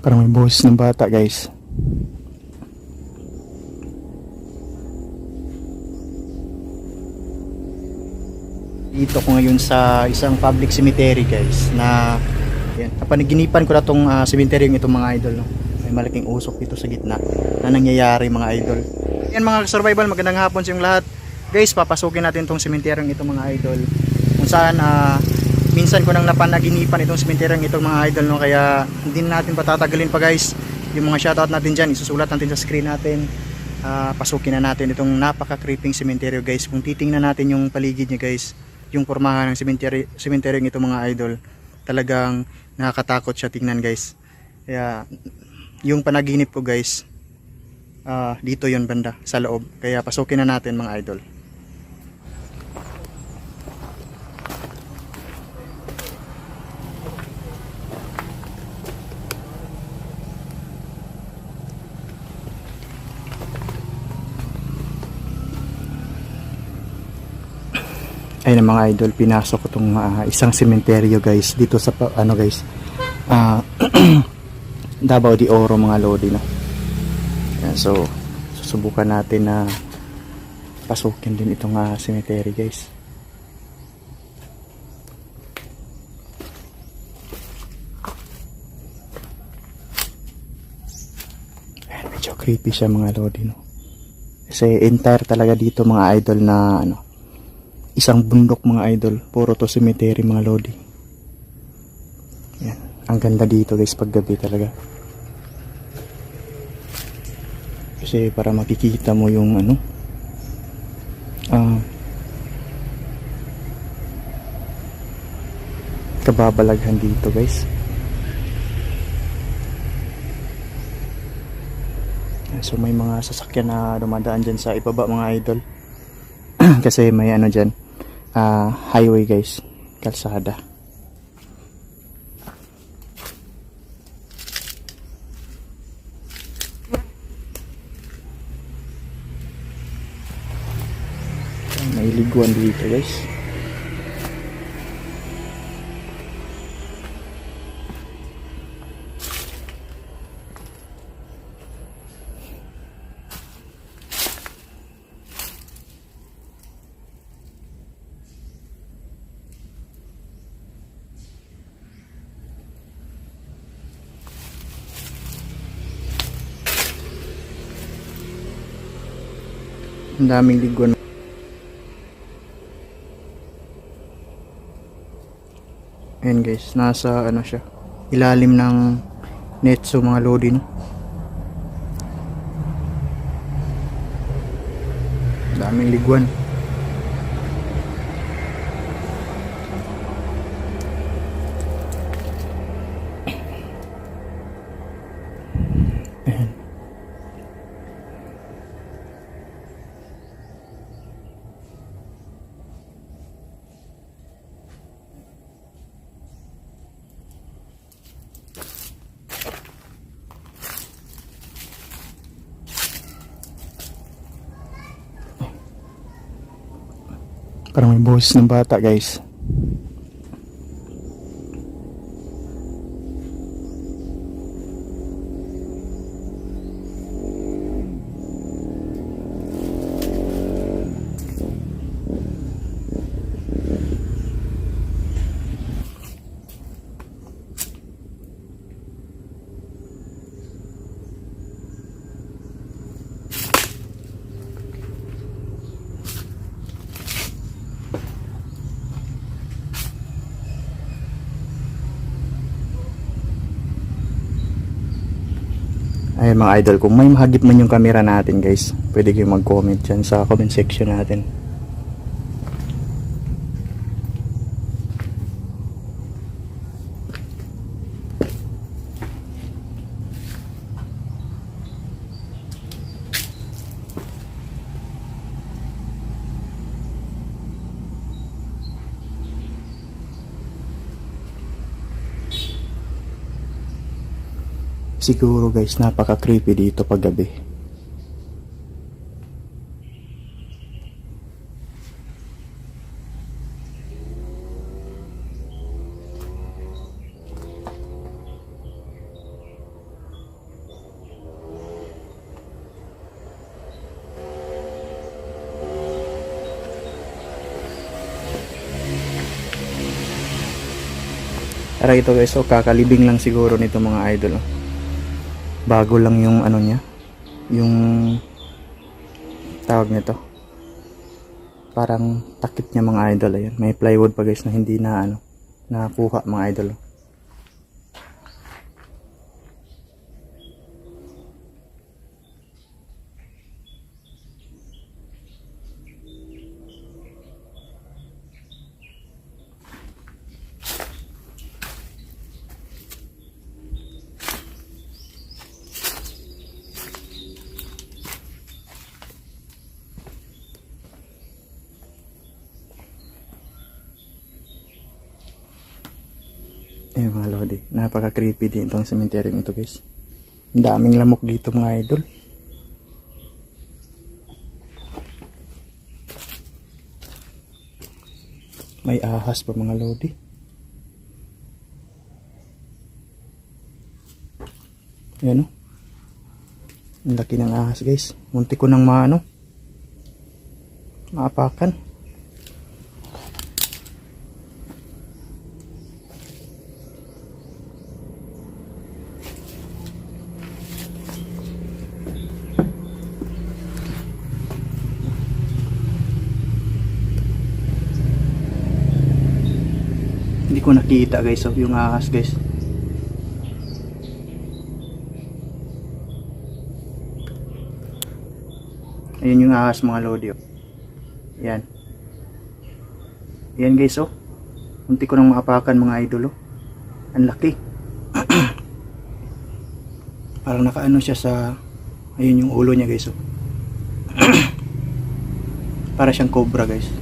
Parang may boses ng bata guys. Dito ko ngayon sa isang public cemetery guys na yan, napanaginipan ko na tong uh, cemetery yung itong mga idol no. May malaking usok dito sa gitna na nangyayari mga idol. Yan mga survival, magandang hapon sa lahat. Guys, papasukin natin tong cemetery yung itong mga idol. Kung saan ah, minsan ko nang napanaginipan itong cemetery yung itong mga idol no kaya hindi na natin patatagalin pa guys. Yung mga shoutout natin dyan, isusulat natin sa screen natin. Ah, pasukin na natin itong napaka-creeping cemetery guys. Kung titingnan natin yung paligid niya guys, yung pormahan ng cemetery ng itong mga idol, talagang nakakatakot siya tingnan guys. Kaya yung panaginip ko guys, ah, dito yon banda sa loob. Kaya pasukin na natin mga idol. Ayun mga idol pinasok ko tong ah, isang sementeryo guys dito sa ano guys ah Davao de Oro mga lodi no? Yan, so susubukan natin na pasukin din itong uh, cemetery guys. Ayan, medyo creepy siya mga lodi no? Kasi entire talaga dito mga idol na ano isang bundok mga idol. Puro to cemetery mga lodi. Yan. Ang ganda dito guys pag gabi talaga. Kasi para makikita mo yung ano ah kababalaghan dito guys. So may mga sasakyan na dumadaan dyan sa ibaba mga idol. Kasi may ano dyan ah, highway guys. Kalsada. May liguan dito guys ang daming liguan Ayan guys, nasa ano siya, ilalim ng netso mga lodi. Daming liguan. Parang may boses ng bata guys. Ayun mga idol, kung may mahagip man yung camera natin guys, pwede kayong mag-comment dyan sa comment section natin. Siguro guys, napaka creepy dito pag gabi. Aray ito guys, so kakalibing lang siguro nito mga idol. Oh. Bago lang yung ano niya, yung tawag nito. Parang takip niya mga idol. Ayan. May plywood pa guys na hindi na ano, nakuha mga idol. Oh. Eh mga lodi, napaka creepy din itong cemetery ito guys. Daming lamok dito mga idol. May ahas pa mga lodi. Yan o. Ang laki ng ahas guys. Munti ko nang maano. Maapakan. Hindi ko nakita guys oh, yung ahas guys. Ayun yung ahas mga lodi oh. Yan. Yan guys oh. Munti ko nang maapakan mga idol oh. Ang laki. Parang nakaano siya sa ayun yung ulo niya guys oh. Para siyang cobra guys.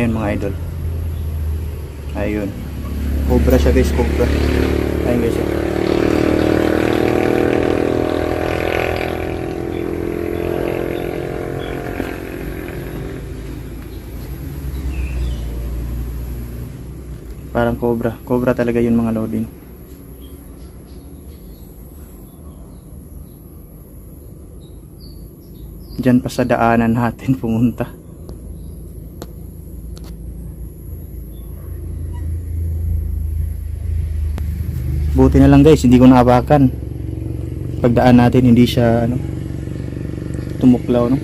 Ayun mga idol. Ayun. Cobra siya guys, cobra. Ayun guys. oh. Parang cobra. Cobra talaga yun mga loading. Diyan pa sa daanan natin pumunta. Buti na lang guys, hindi ko naabakan. Pagdaan natin hindi siya ano tumuklaw no.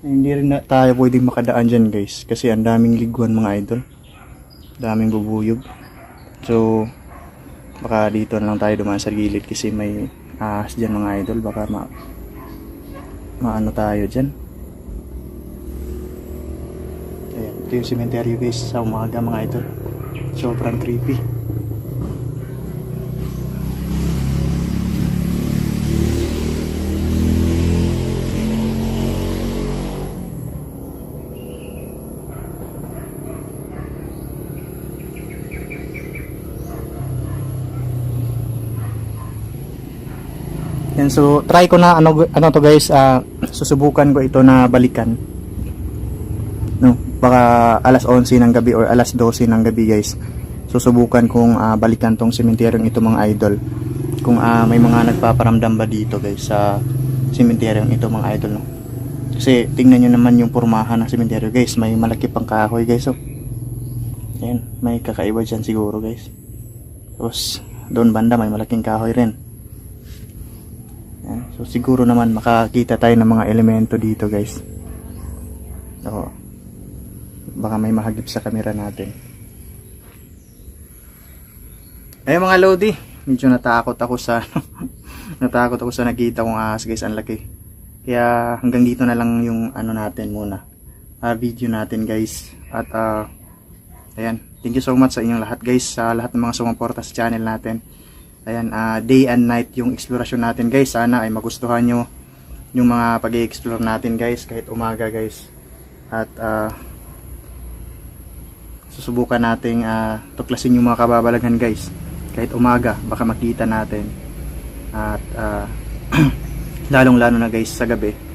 Hindi rin na tayo pwedeng makadaan dyan guys kasi ang daming liguan mga idol. Daming bubuyog. So baka dito lang tayo dumaan sa gilid kasi may ahas dyan mga idol. Baka ma maano tayo dyan. Ayan, ito yung cementerio guys sa umaga mga idol. Sobrang creepy Yan, so try ko na ano ano to guys, ah, susubukan ko ito na balikan. No, baka alas 11 ng gabi or alas 12 ng gabi guys. Susubukan kong ah, balikan tong sementeryong ito mga idol. Kung ah, may mga nagpaparamdam ba dito guys sa sementeryong ito mga idol no. Kasi tingnan nyo naman yung pormahan ng sementeryo guys, may malaki pang kahoy guys oh. Yan, may kakaiba dyan siguro guys. Tapos doon banda may malaking kahoy rin. Yan. So siguro naman makakita tayo ng mga elemento dito guys. Oo. Baka may mahagip sa camera natin. Eh mga Lodi, medyo natakot ako sa natakot ako sa nakita kong ahas guys, ang laki. Kaya hanggang dito na lang yung ano natin muna. ah, video natin guys. At ah, ayan, thank you so much sa inyong lahat guys, sa lahat ng mga sumuporta sa channel natin. Ayan, ah, day and night yung explorasyon natin guys. Sana ay magustuhan nyo yung mga pag explore natin guys kahit umaga guys. At ah, susubukan nating ah, tuklasin yung mga kababalaghan guys. Kahit umaga, baka makita natin. At ah, lalong lalo na guys sa gabi